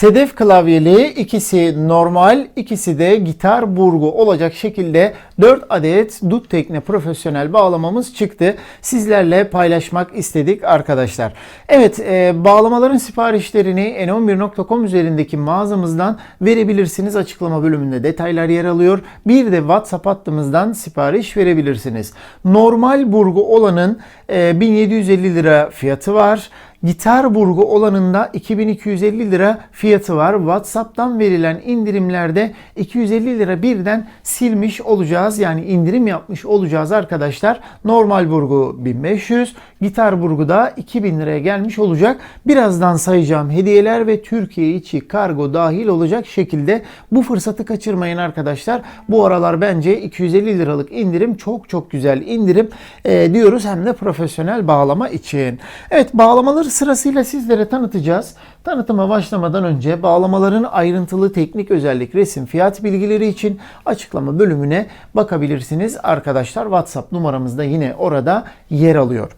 Sedef klavyeli ikisi normal, ikisi de gitar burgu olacak şekilde 4 adet dut tekne profesyonel bağlamamız çıktı. Sizlerle paylaşmak istedik arkadaşlar. Evet e, bağlamaların siparişlerini n11.com üzerindeki mağazamızdan verebilirsiniz. Açıklama bölümünde detaylar yer alıyor. Bir de WhatsApp hattımızdan sipariş verebilirsiniz. Normal burgu olanın e, 1750 lira fiyatı var. Gitar burgu olanında 2250 lira fiyatı var. WhatsApp'tan verilen indirimlerde 250 lira birden silmiş olacağız. Yani indirim yapmış olacağız arkadaşlar. Normal burgu 1500, gitar burgu da 2000 liraya gelmiş olacak. Birazdan sayacağım hediyeler ve Türkiye içi kargo dahil olacak şekilde bu fırsatı kaçırmayın arkadaşlar. Bu aralar bence 250 liralık indirim çok çok güzel indirim e, diyoruz hem de profesyonel bağlama için. Evet bağlamaları sırasıyla sizlere tanıtacağız. Tanıtıma başlamadan önce bağlamaların ayrıntılı teknik özellik, resim, fiyat bilgileri için açıklama bölümüne bakabilirsiniz. Arkadaşlar WhatsApp numaramız da yine orada yer alıyor.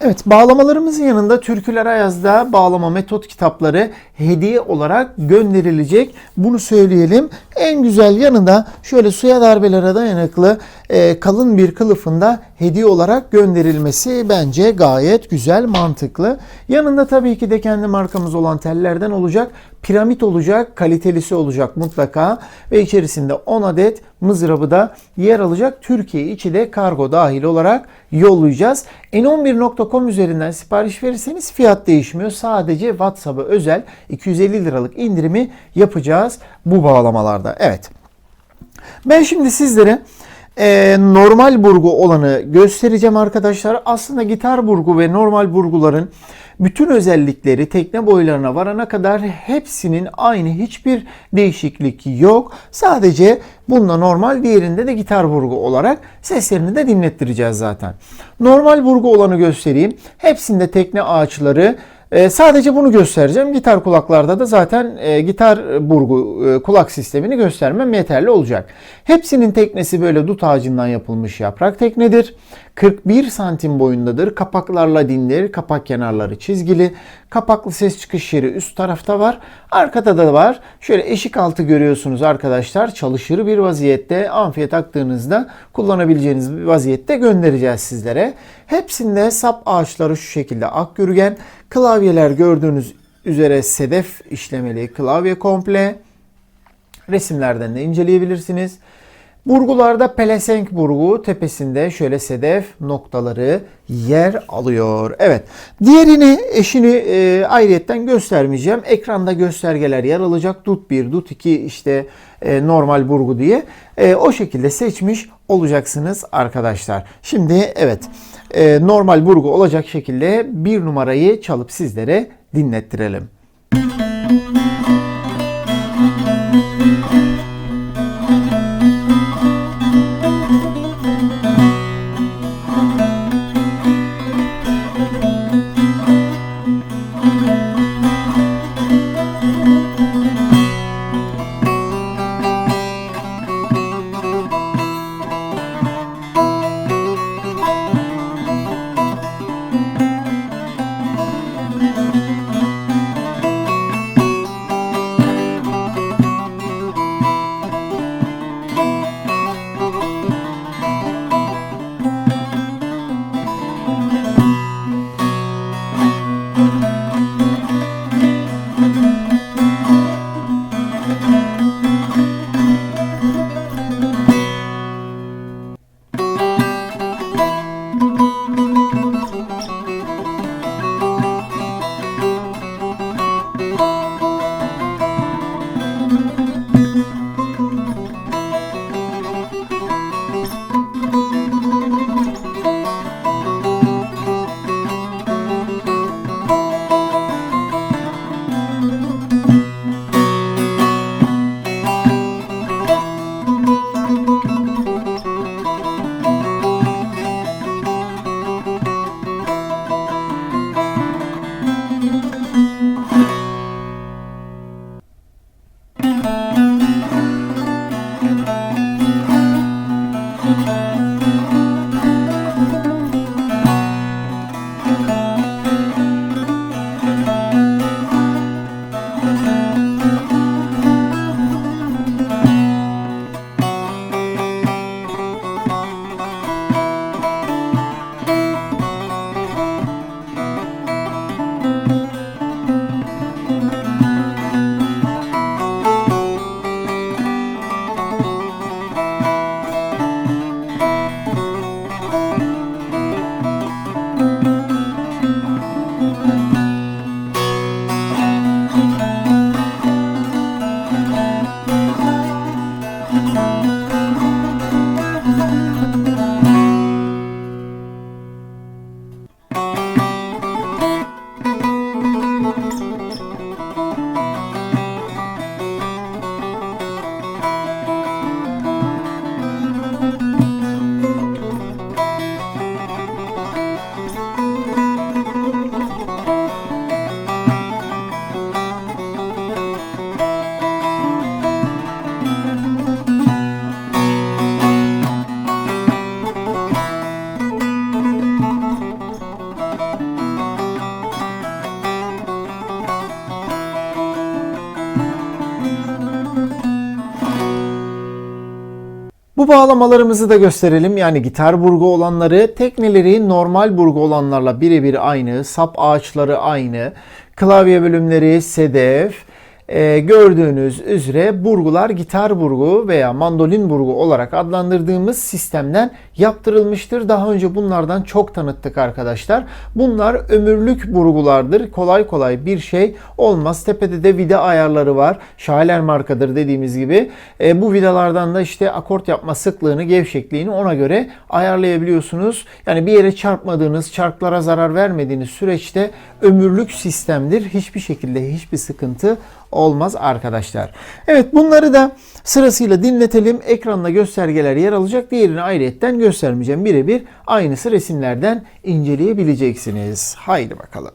Evet bağlamalarımızın yanında Türküler Ayaz'da bağlama metot kitapları hediye olarak gönderilecek. Bunu söyleyelim. En güzel yanında şöyle suya darbelere dayanıklı e, kalın bir kılıfında hediye olarak gönderilmesi bence gayet güzel, mantıklı. Yanında tabii ki de kendi markamız olan tellerden olacak. Piramit olacak, kalitelisi olacak mutlaka ve içerisinde 10 adet mızrabı da yer alacak. Türkiye içi de kargo dahil olarak yollayacağız. n11.com üzerinden sipariş verirseniz fiyat değişmiyor. Sadece WhatsApp'a özel 250 liralık indirimi yapacağız bu bağlamalarda. Evet. Ben şimdi sizlere e, normal burgu olanı göstereceğim arkadaşlar. Aslında gitar burgu ve normal burguların bütün özellikleri tekne boylarına varana kadar hepsinin aynı hiçbir değişiklik yok. Sadece bunda normal diğerinde de gitar burgu olarak seslerini de dinlettireceğiz zaten. Normal burgu olanı göstereyim. Hepsinde tekne ağaçları e, sadece bunu göstereceğim. Gitar kulaklarda da zaten e, gitar burgu e, kulak sistemini göstermem yeterli olacak. Hepsinin teknesi böyle dut ağacından yapılmış yaprak teknedir. 41 santim boyundadır. Kapaklarla dinleri, kapak kenarları çizgili. Kapaklı ses çıkış yeri üst tarafta var. Arkada da var. Şöyle eşik altı görüyorsunuz arkadaşlar. Çalışır bir vaziyette amfiye taktığınızda kullanabileceğiniz bir vaziyette göndereceğiz sizlere. Hepsinde sap ağaçları şu şekilde ak gürgen. Klavyeler gördüğünüz üzere sedef işlemeli klavye komple. Resimlerden de inceleyebilirsiniz. Burgularda pelesenk burgu tepesinde şöyle sedef noktaları yer alıyor. Evet. Diğerini eşini e, ayrıyetten göstermeyeceğim. Ekranda göstergeler yer alacak. Dut 1, dut 2 işte e, normal burgu diye. E, o şekilde seçmiş olacaksınız arkadaşlar. Şimdi evet e, normal burgu olacak şekilde bir numarayı çalıp sizlere dinlettirelim. Bu bağlamalarımızı da gösterelim. Yani gitar burgu olanları, tekneleri normal burgu olanlarla birebir aynı. Sap ağaçları aynı. Klavye bölümleri sedef. Ee, gördüğünüz üzere burgular gitar burgu veya mandolin burgu olarak adlandırdığımız sistemden yaptırılmıştır. Daha önce bunlardan çok tanıttık arkadaşlar. Bunlar ömürlük burgulardır. Kolay kolay bir şey olmaz. Tepede de vida ayarları var. Şaler markadır dediğimiz gibi. Ee, bu vidalardan da işte akort yapma sıklığını, gevşekliğini ona göre ayarlayabiliyorsunuz. Yani bir yere çarpmadığınız, çarklara zarar vermediğiniz süreçte ömürlük sistemdir. Hiçbir şekilde hiçbir sıkıntı olmaz arkadaşlar. Evet bunları da sırasıyla dinletelim. Ekranda göstergeler yer alacak. Diğerini ayrıyetten göstermeyeceğim. Birebir aynısı resimlerden inceleyebileceksiniz. Haydi bakalım.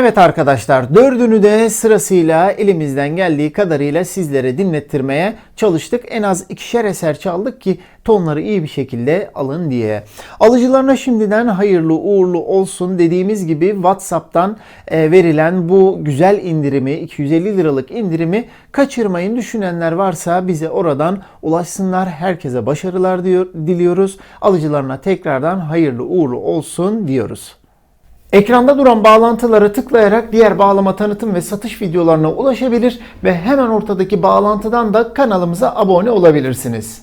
Evet arkadaşlar dördünü de sırasıyla elimizden geldiği kadarıyla sizlere dinlettirmeye çalıştık. En az ikişer eser çaldık ki tonları iyi bir şekilde alın diye. Alıcılarına şimdiden hayırlı uğurlu olsun dediğimiz gibi WhatsApp'tan e, verilen bu güzel indirimi 250 liralık indirimi kaçırmayın düşünenler varsa bize oradan ulaşsınlar. Herkese başarılar diyor, diliyoruz. Alıcılarına tekrardan hayırlı uğurlu olsun diyoruz. Ekranda duran bağlantılara tıklayarak diğer bağlama tanıtım ve satış videolarına ulaşabilir ve hemen ortadaki bağlantıdan da kanalımıza abone olabilirsiniz.